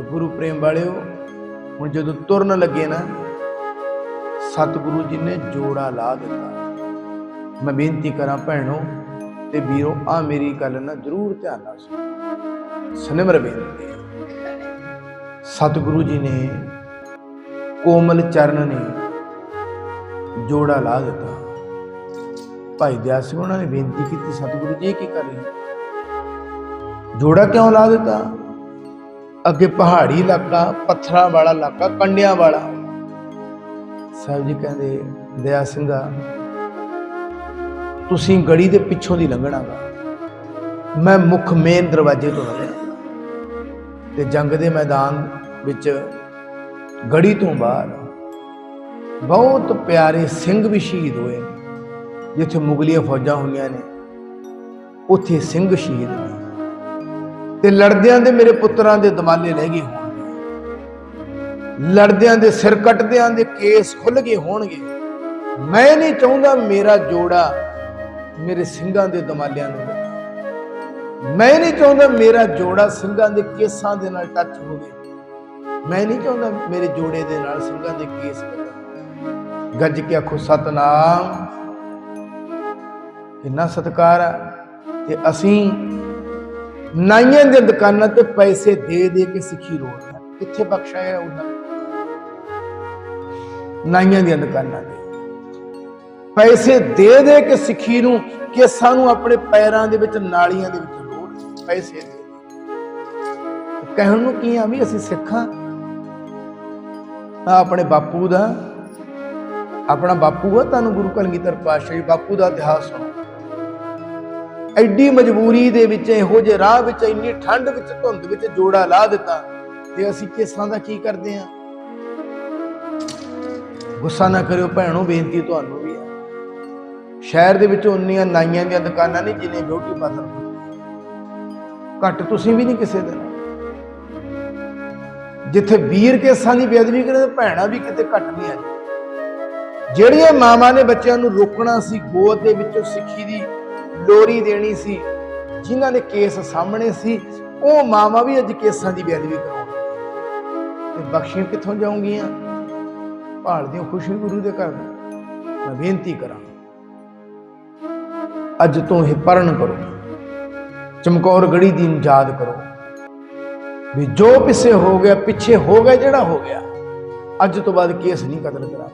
ਤੇ ਗੁਰੂ ਪ੍ਰੇਮ ਵਾਲਿਓ, ਹੁਣ ਜਦੋਂ ਤੁਰਨ ਲੱਗੇ ਨਾ, ਸਤਿਗੁਰੂ ਜੀ ਨੇ ਜੋੜਾ ਲਾ ਦਿੱਤਾ। ਮੈਂ ਬੇਨਤੀ ਕਰਾਂ ਭੈਣੋ ਤੇ ਵੀਰੋ, ਆ ਮੇਰੀ ਗੱਲ ਨਾ ਜ਼ਰੂਰ ਧਿਆਨ ਨਾਲ ਸੁਣੋ। ਸਨਿਮਰ ਬੇਨਤੀ ਸਤਿਗੁਰੂ ਜੀ ਨੇ ਕੋਮਲ ਚਰਨ ਨੇ ਜੋੜਾ ਲਾ ਦਿੱਤਾ। ਭਾਈ ਦਿਆ ਸਿੰਘ, ਉਹਨਾਂ ਨੇ ਬੇਨਤੀ ਕੀਤੀ, ਸਤਿਗੁਰੂ ਜੀ ਕੀ ਕਰ ਰਹੇ ਜੋੜਾ ਕਿਉਂ ਲਾ ਦਿੱਤਾ? ਅੱਗੇ ਪਹਾੜੀ ਇਲਾਕਾ, ਪੱਥਰਾਂ ਵਾਲਾ ਇਲਾਕਾ, ਕੰਡਿਆਂ ਵਾਲਾ। ਸਾਹਿਬ ਜੀ ਕਹਿੰਦੇ, ਦਇਆ ਸਿੰਘਾ ਤੁਸੀਂ ਗੜੀ ਦੇ ਪਿੱਛੋਂ ਦੀ ਲੰਘਣਾ ਵਾ। ਮੈਂ ਮੁੱਖ ਮੇਨ ਦਰਵਾਜ਼ੇ ਤੋਂ ਲੰਘਣਾ ਤੇ ਜੰਗ ਦੇ ਮੈਦਾਨ ਵਿੱਚ ਗੜੀ ਤੋਂ ਬਾਹਰ ਬਹੁਤ ਪਿਆਰੇ ਸਿੰਘ ਵੀ ਸ਼ਹੀਦ ਹੋਏ ਨੇ, ਜਿੱਥੇ ਮੁਗਲੀਆਂ ਫੌਜਾਂ ਹੋਈਆਂ ਨੇ। ਉੱਥੇ ਸਿੰਘ ਸ਼ਹੀਦ ਹੋਏ ਤੇ ਲੜਦਿਆਂ ਦੇ ਮੇਰੇ ਪੁੱਤਰਾਂ ਦੇ ਦਮਾਲੇ ਲੈ ਗਏ ਹੋਣਗੇ। ਲੜਦਿਆਂ ਦੇ ਸਿਰ ਕੱਟਦਿਆਂ ਦੇ ਕੇਸ ਖੁੱਲ ਗਏ ਹੋਣਗੇ। ਮੈਂ ਨਹੀਂ ਚਾਹੁੰਦਾ ਮੇਰਾ ਜੋੜਾ ਮੇਰੇ ਸਿੰਘਾਂ ਦੇ ਦਮਾਲਿਆਂ ਨੂੰ ਮੈਂ ਨਹੀਂ ਚਾਹੁੰਦਾ ਮੇਰਾ ਜੋੜਾ ਸਿੰਘਾਂ ਦੇ ਕੇਸਾਂ ਦੇ ਨਾਲ ਟੱਚ ਹੋਵੇ। ਮੈਂ ਨਹੀਂ ਚਾਹੁੰਦਾ ਮੇਰੇ ਜੋੜੇ ਦੇ ਨਾਲ ਸਿੰਘਾਂ ਦੇ ਕੇਸ ਗੱਜ ਕੇ ਆਖੋ, ਸਤਨਾਮ ਕਿੰਨਾ ਸਤਕਾਰ ਆ ਤੇ ਅਸੀਂ ਨਾਈਆਂ ਦੀਆਂ ਦੁਕਾਨਾਂ ਤੇ ਪੈਸੇ ਦੇ ਦੇ ਕੇ ਸਿੱਖੀ ਰੋੜਦੇ ਹਾਂ। ਕਿੱਥੇ ਬਖਸ਼ਾਇਆ ਉਹਨਾਂ ਨਾਈਆਂ ਦੀਆਂ ਦੁਕਾਨਾਂ ਤੇ। ਪੈਸੇ ਦੇ ਦੇ ਕੇ ਸਿੱਖੀ ਨੂੰ ਕਿ ਸਾਨੂੰ ਆਪਣੇ ਪੈਰਾਂ ਦੇ ਵਿੱਚ, ਨਾਲੀਆਂ ਦੇ ਵਿੱਚ ਲੋੜ ਪੈਸੇ ਦੇ ਕਹਿਣ ਨੂੰ ਕੀ ਆ ਵੀ ਅਸੀਂ ਸਿੱਖਾਂ? ਆਹ ਆਪਣੇ ਬਾਪੂ ਦਾ। ਆਪਣਾ ਬਾਪੂ ਆ ਤੁਹਾਨੂੰ ਗੁਰੂ ਕਲਗੀਧਰ ਪਾਤਸ਼ਾਹ ਜੀ, ਬਾਪੂ ਦਾ ਇਤਿਹਾਸ ਸੁਣੋ ਐਡੀ ਮਜਬੂਰੀ ਦੇ ਵਿੱਚ, ਇਹੋ ਜਿਹੇ ਰਾਹ ਵਿੱਚ, ਇੰਨੀ ਠੰਡ ਵਿੱਚ, ਧੁੰਦ ਵਿੱਚ ਜੋੜਾ ਲਾ ਦਿੱਤਾ। ਤੇ ਅਸੀਂ ਕਿਸਾਂ ਦਾ ਕੀ ਕਰਦੇ ਆ ਗੁੱਸਾ ਨਾ ਕਰਿਓ ਭੈਣੋ, ਬੇਨਤੀ ਤੁਹਾਨੂੰ ਵੀ ਹੈ। ਸ਼ਹਿਰ ਦੇ ਵਿੱਚ ਉਨੀਆਂ ਨਾਈਆਂ ਦੀਆਂ ਦੁਕਾਨਾਂ ਨਹੀਂ ਜਿੰਨੇ ਬਿਊਟੀ ਪਾਰਲਰ ਘੱਟ ਤੁਸੀਂ ਵੀ ਨਹੀਂ ਕਿਸੇ ਦੇ ਜਿੱਥੇ ਵੀਰ ਕੇਸਾਂ ਦੀ ਬੇਅਦਬੀ ਕਰੇ, ਤਾਂ ਭੈਣਾਂ ਵੀ ਕਿਤੇ ਘੱਟ ਨਹੀਂ ਆ ਜਿਹੜੀਆਂ ਮਾਵਾਂ ਨੇ ਬੱਚਿਆਂ ਨੂੰ ਰੋਕਣਾ ਸੀ, ਗੋਦ ਦੇ ਵਿੱਚੋਂ ਸਿੱਖੀ ਦੀ ਲੋਰੀ ਦੇਣੀ ਸੀ, ਜਿਨ੍ਹਾਂ ਦੇ ਕੇਸ ਸਾਹਮਣੇ ਸੀ, ਉਹ ਮਾਵਾਂ ਵੀ ਅੱਜ ਕੇਸਾਂ ਦੀ ਬੇਅਦਬੀ ਕਰਾਉਣ ਤੇ ਬਖਸ਼ੀਆਂ ਕਿੱਥੋਂ ਜਾਉਂਗੀਆਂ ਭਾਲਦੀਆਂ ਖੁਸ਼ੀ ਗੁਰੂ ਦੇ ਘਰ ਮੈਂ ਬੇਨਤੀ ਕਰਾਂ, ਅੱਜ ਤੋਂ ਇਹ ਪਰਨ ਕਰੋ। ਚਮਕੌਰ ਗੜੀ ਦੀ ਯਾਦ ਕਰੋ। ਵੀ ਜੋ ਪਿੱਛੇ ਹੋ ਗਿਆ, ਪਿੱਛੇ ਹੋ ਗਿਆ ਜਿਹੜਾ ਹੋ ਗਿਆ, ਅੱਜ ਤੋਂ ਬਾਅਦ ਕੇਸ ਨਹੀਂ ਕਤਲ ਕਰਾ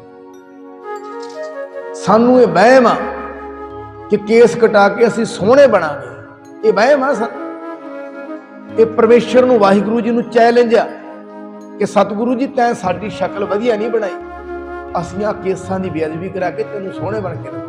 ਸਾਨੂੰ ਇਹ ਵਹਿਮ ਆ ਕਿ ਕੇਸ ਕਟਾ ਕੇ ਅਸੀਂ ਸੋਹਣੇ ਬਣਾਂਗੇ। ਇਹ ਵਹਿਮ ਆ ਸਾਨੂੰ ਇਹ ਪਰਮੇਸ਼ਰ ਨੂੰ ਵਾਹਿਗੁਰੂ ਜੀ ਨੂੰ ਚੈਲੰਜ ਆ ਕਿ ਸਤਿਗੁਰੂ ਜੀ, ਤੈਂ ਸਾਡੀ ਸ਼ਕਲ ਵਧੀਆ ਨਹੀਂ ਬਣਾਈ। ਅਸੀਂ ਆ ਕੇਸਾਂ ਦੀ ਬੇਅਦਬੀ ਕਰਾ ਕੇ ਤੈਨੂੰ ਸੋਹਣੇ ਬਣ ਕੇ ਰੱਖਾਂਗੇ।